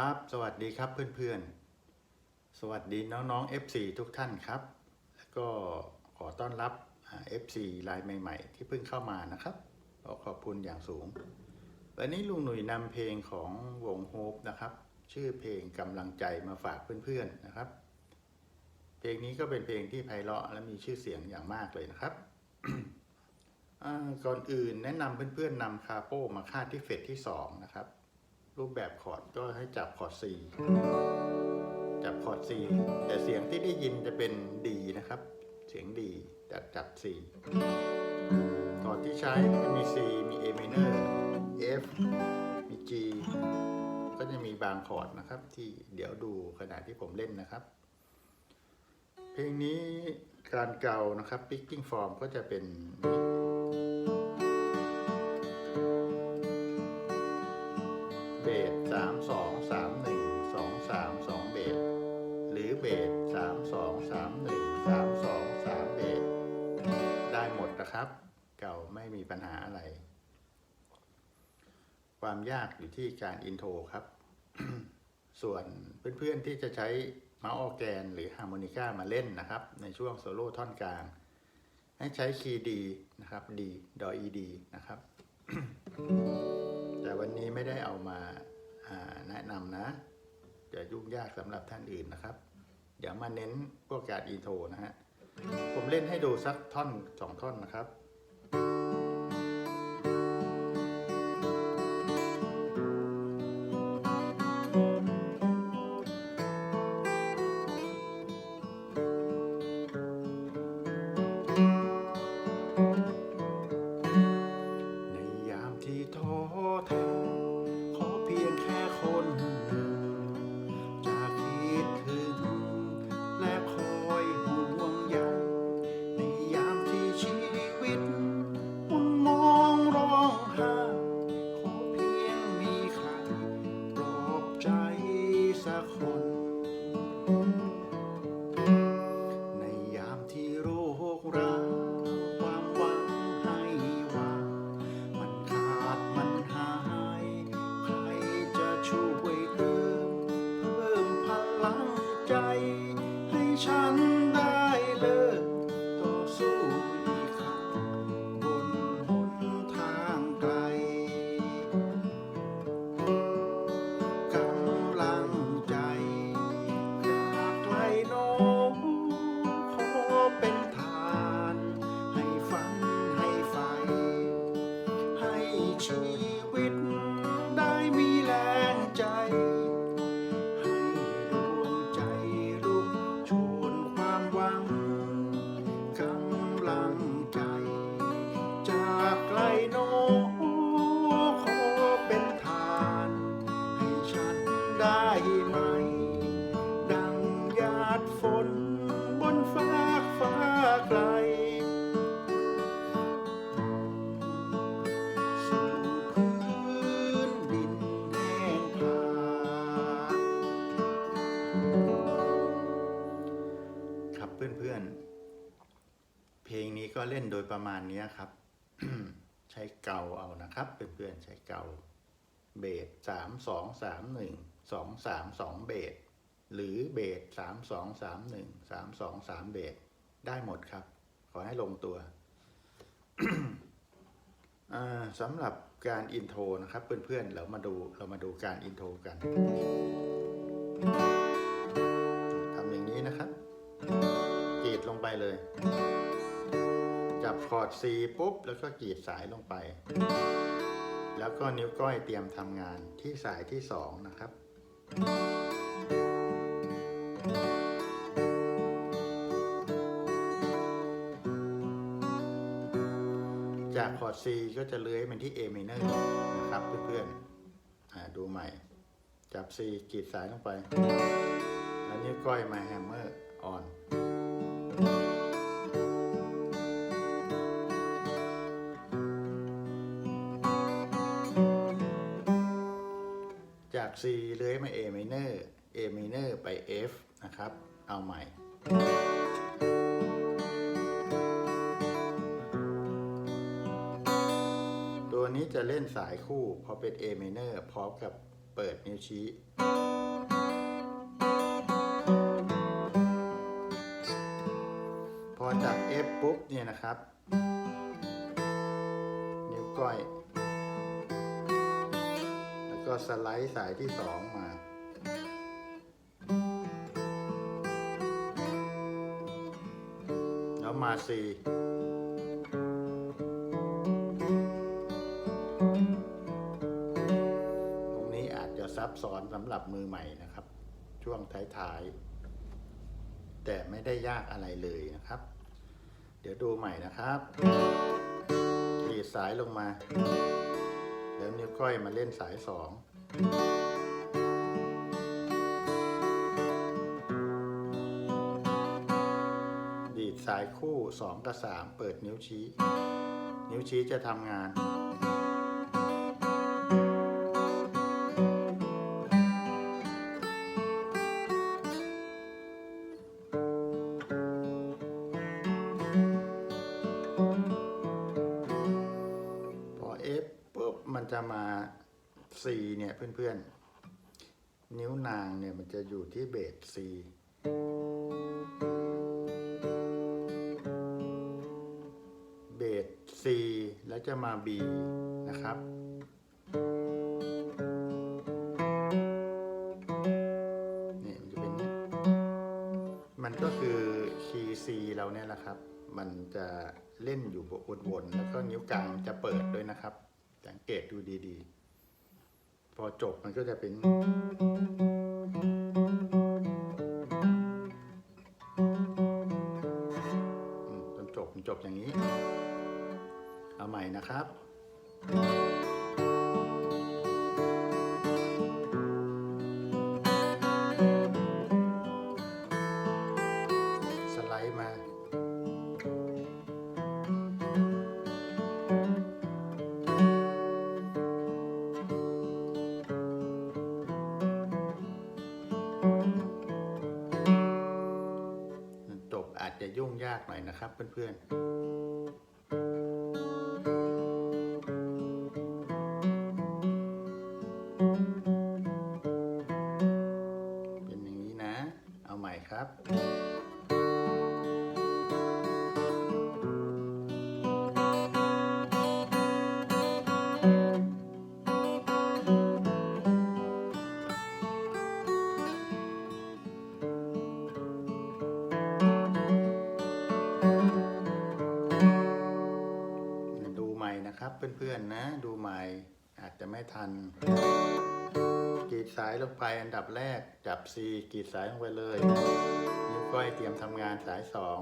ครับ สวัสดีครับเพื่อนๆ สวัสดีน้องๆ FC ทุกท่านครับ แล้วก็ขอต้อนรับอ่า FC รายใหม่ๆ ที่เพิ่งเข้ามานะครับขอขอบคุณอย่างสูง วันนี้ลุงหนุ่ยนำเพลงของวงโฮปนะครับ ชื่อเพลงกำลังใจมาฝากเพื่อนๆนะครับ เพลงนี้ก็เป็นเพลงที่ไพเราะและมีชื่อเสียงอย่างมากเลยนะครับก่อนอื่นแนะนำเพื่อนๆนำคาโป้มาคาดที่เฟสที่2นะครับ รูปแบบคอร์ดก็ให้จับคอร์ด C จับคอร์ด C แต่เสียงที่ได้ยินจะเป็น D นะครับ เสียง D จับจับ C คอร์ดที่ใช้มี C มี A minor F มี G ก็จะมีบางคอร์ดนะครับ ที่เดี๋ยวดูขณะที่ผมเล่นนะครับ เพลงนี้การเกานะครับ picking form ก็จะเป็นเความยากอยู่ที่การอินโทรครับ ส่วนเพื่อนๆที่จะใช้เมาส์ออแกน หรือฮาร์โมนิก้ามาเล่นนะครับ ในช่วงโซโล่ท่อนกลาง ให้ใช้คีย์ดีนะครับดีดออีดีนะครับ แต่วันนี้ไม่ได้เอามาาแนะนำนะ จะยุ่งยากสำหรับท่านอื่นนะครับ เดี๋ยวมาเน้นพวกการอินโทรนะฮะผมเล่นให้ดูสักท่อนสองท่อนนะครับ ฉันได้เลย เล่นโดยประมาณนี้ครับ ใช้เกาเอานะครับเพื่อนๆใช้เกาเบสสามสองสามหนึ่งสองสามสองเบสหรือเบสสามสองสามหนึ่งสามสองสามเบสได้หมดครับ ขอให้ลงตัวสำหรับการอินโทรนะครับ เพื่อนๆเรามาดูเรามาดูการอินโทรกันทำอย่างนี้นะครับกรีดลงไปเลย จับคอร์ด C ปุ๊บ แล้วก็กรีดสายลงไป แล้วก็นิ้วก้อยเตรียมทำงานที่สายที่ 2 นะครับ จากคอร์ด C ก็จะเลื้อยมันที่ A minor นะครับเพื่อนๆดูใหม่ จับ C กรีดสายลงไป แล้วนิ้วก้อยมาแฮมเมอร์ออน จาก C เลื้อยมา A minor A minor ไป F นะครับ เอาใหม่ ตัวนี้จะเล่นสายคู่พอเป็น A minor พร้อมกับเปิดนิ้วชี้พอจับ F ปุ๊บเนี่ยนะครับ นิ้วก้อย ก็สไลด์สายที่สองมา แล้วมา C ตรงนี้อาจจะซับซ้อนสำหรับมือใหม่นะครับ ช่วงท้ายๆ แต่ไม่ได้ยากอะไรเลยนะครับ เดี๋ยวดูใหม่นะครับขีดสายลงมา แล้วนิ้วก้อยมาเล่นสายสองดีดสายคู่สองกับสามเปิดนิ้วชี้ นิ้วชี้จะทำงาน จะมา C เนี่ยเพื่อนๆ นิ้วนางเนี่ยมันจะอยู่ที่เบส C เบส C แล้วจะมา B นะครับเนี่ยมันจะเป็นอย่างนี้มันก็คือคีย์ C เราเนี่ยแหละครับ มันจะเล่นอยู่วนๆแล้วก็นิ้วกลางจะเปิดด้วยนะครับ สังเกตดูดีๆ พอ จบมันก็จะเป็น จนจบจบอย่างนี้ เอาใหม่นะครับ จะยุ่งยากหน่อยนะครับเพื่อนๆ เพื่อนๆนะ ดูใหม่อาจจะไม่ทันกรีดสายลงไปอันดับแรกจับ C กรีดสายลงไปเลยนิ้วก้อยเตรียมทำงานสายสอง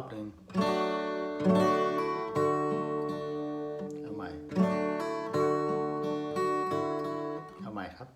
อบหนึ่งเอาใหม่ เอาใหม่ครับ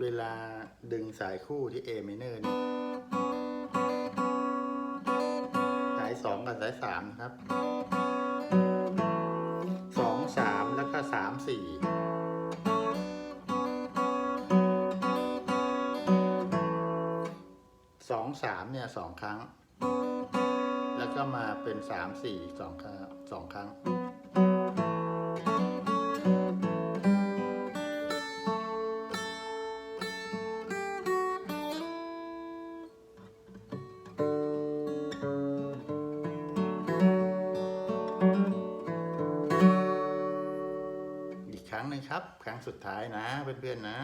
เวลาดึงสายคู่ที่ A minor นี่สายสองกับสายสามครับสองสามแล้วก็สามสี่ สามเนี่ยสองครั้ง แล้วก็มาเป็นสามสี่สองครั้งสองครั้ง อีกครั้งหนึ่งครับ ครั้งสุดท้ายนะเพื่อนๆนะ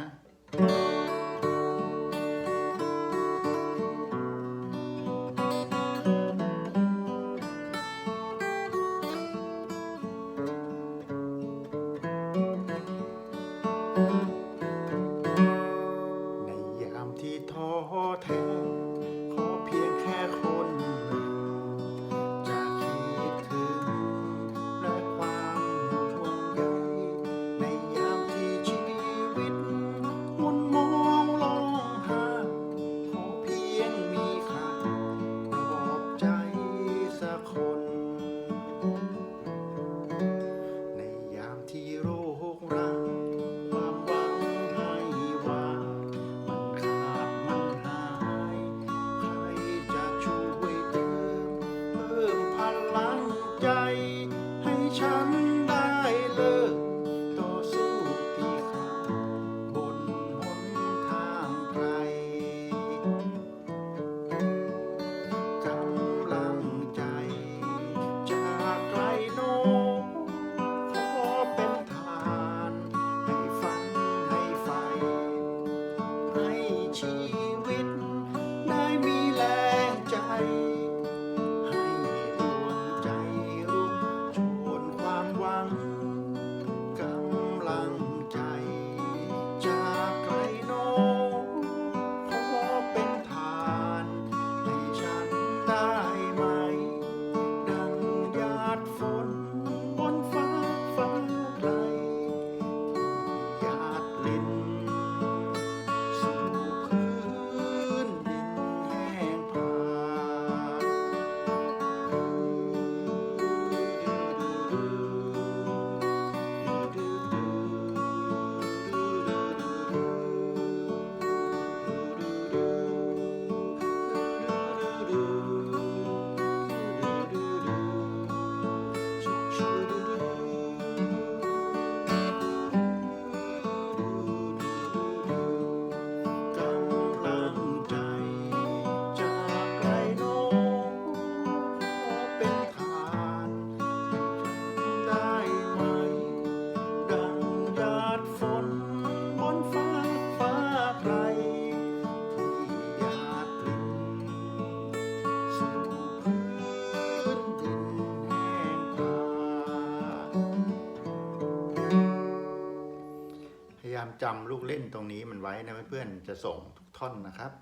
จำลูกเล่นตรงนี้มันไว้นะเพื่อนๆจะส่งทุกท่อนนะครับ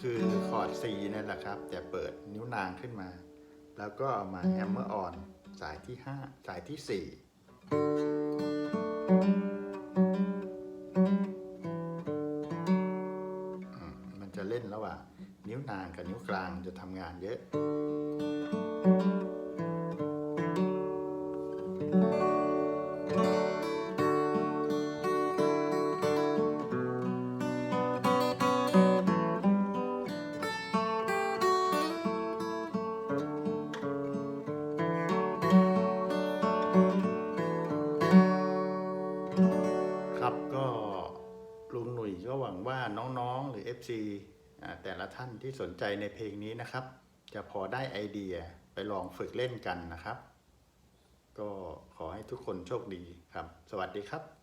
คือคอร์ด C นั่นแหละครับ แต่เปิดนิ้วนางขึ้นมา แล้วก็เอามาแฮมเมอร์ออนสายที่ 5 สายที่4อืมมันจะเล่นระหว่างนิ้วนางกับนิ้วกลางจะทำงานเยอะ FC แต่ละท่านที่สนใจในเพลงนี้นะครับ จะพอได้ไอเดียไปลองฝึกเล่นกันนะครับ ก็ขอให้ทุกคนโชคดีครับ สวัสดีครับ